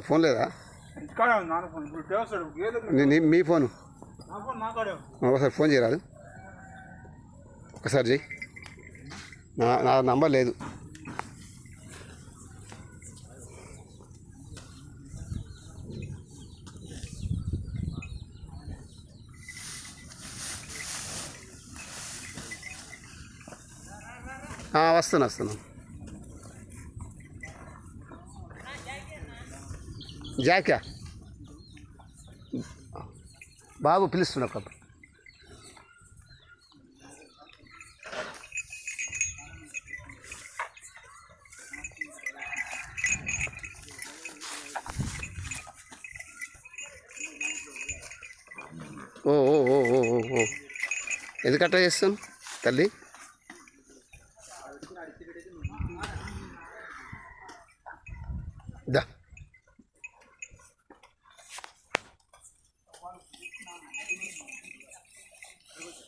Phone లేదా? నాన్న phone. నీ- మీ ఫోను. ఒకసారి ఫోన్ చేయరాదు. ఒకసారి చెయ్యి. నా నా నంబర్ లేదు. వస్తున్నా. జాకా బాబు పిలుస్తున్నా ఒక ఓ ఓ ఓ ఓ ఓ ఓ. ఎందుకు అట్లా చేస్తాను తల్లి? దా. あります。